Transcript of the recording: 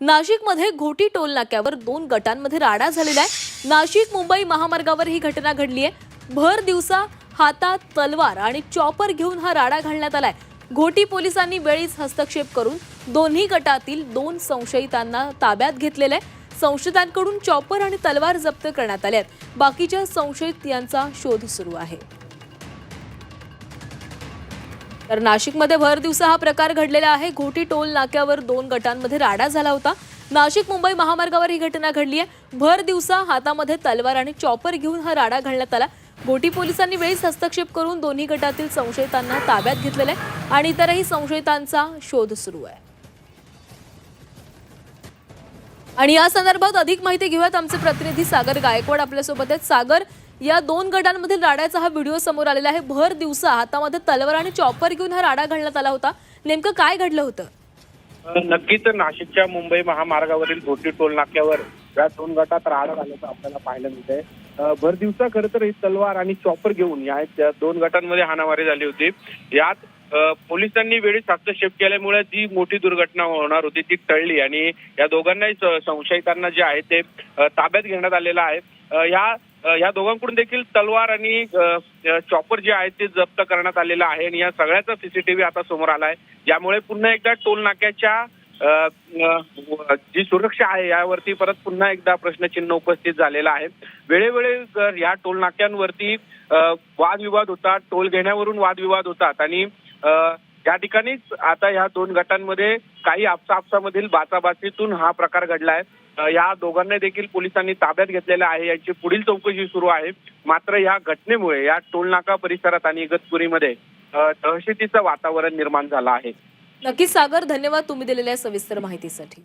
नाशिकमध्ये घोटी टोल नाक्यावर दोन गटांमध्ये राडा झालेला आहे. नाशिक मुंबई महामार्गावर ही घटना घडली आहे. भर दिवसा हातात तलवार आणि चॉपर घेऊन हा राडा घालण्यात आलाय. घोटी पोलिसांनी वेळीच हस्तक्षेप करून दोन्ही गटातील दोन संशयितांना ताब्यात घेतलेलं आहे. संशयितांकडून चॉपर आणि तलवार जप्त करण्यात आल्या आहेत. बाकीच्या संशयित यांचा शोध सुरू आहे. तर नाशिकमध्ये भर दिवसा हा प्रकार घडलेला आहे. घोटी टोल नाक्यावर दोन गटांमध्ये राडा झाला होता. नाशिक मुंबई महामार्गावर ही घटना घडली आहे. भर दिवसा हातामध्ये तलवार आणि चॉपर घेऊन हा राडा घालण्यात आला. घोटी पोलिसांनी वेळीच हस्तक्षेप करून दोन्ही गटातील संशयितांना ताब्यात घेतलेलं आहे आणि इतरही संशयितांचा शोध सुरू आहे. आणि या संदर्भात अधिक माहिती घेऊयात आमचे प्रतिनिधी सागर गायकवाड आपल्यासोबत आहेत. सागर या दोन गटांमधील राड्याचा हा व्हिडिओ समोर आलेला आहे. भर दिवसा हातामध्ये तलवार आणि चॉपर घेऊन हा राडा घालण्यात आला होता. नेमकं काय घडलं होतं? नक्कीच नाशिकच्या मुंबई महामार्गावरील घोटी टोल नाक्यावर या दोन गटात राडा झाल्याचं आपल्याला पाहायला मिळतंय. भर दिवसा खरं तर ही तलवार आणि चॉपर घेऊन या दोन गटांमध्ये हाणामारी झाली होती. यात पोलिसांनी वेळीच हस्तक्षेप केल्यामुळे जी मोठी दुर्घटना होणार होती ती टळली आणि या दोघांनाही संशयितांना जे आहे ते ताब्यात घेण्यात आलेलं आहे. ह्या या दोघांकडून देखील तलवार आणि चॉपर जे आहेत ते जप्त करण्यात आलेलं आहे आणि या सगळ्याचा सीसीटीव्ही आता समोर आलाय. यामुळे पुन्हा एकदा टोल नाक्याच्या जी सुरक्षा आहे यावरती परत पुन्हा एकदा प्रश्नचिन्ह उपस्थित झालेलं आहे. वेळोवेळी या टोल नाक्यांवरती वादविवाद होतात टोल घेण्यावरून वादविवाद होतात आणि या ठिकाणीच आता या दोन गटांमध्ये काही आपसाआपसामधील बाचाबाचीतून हा प्रकार घडलाय. या दोघांना देखील पोलिसांनी ताब्यात घेतलेलं आहे. यांची पुढील चौकशी सुरू आहे. मात्र या घटनेमुळे या टोलनाका परिसरात आणि इगतपुरीमध्ये दहशतीचं वातावरण निर्माण झालं आहे. नक्कीच सागर धन्यवाद तुम्ही दिलेल्या सविस्तर माहितीसाठी.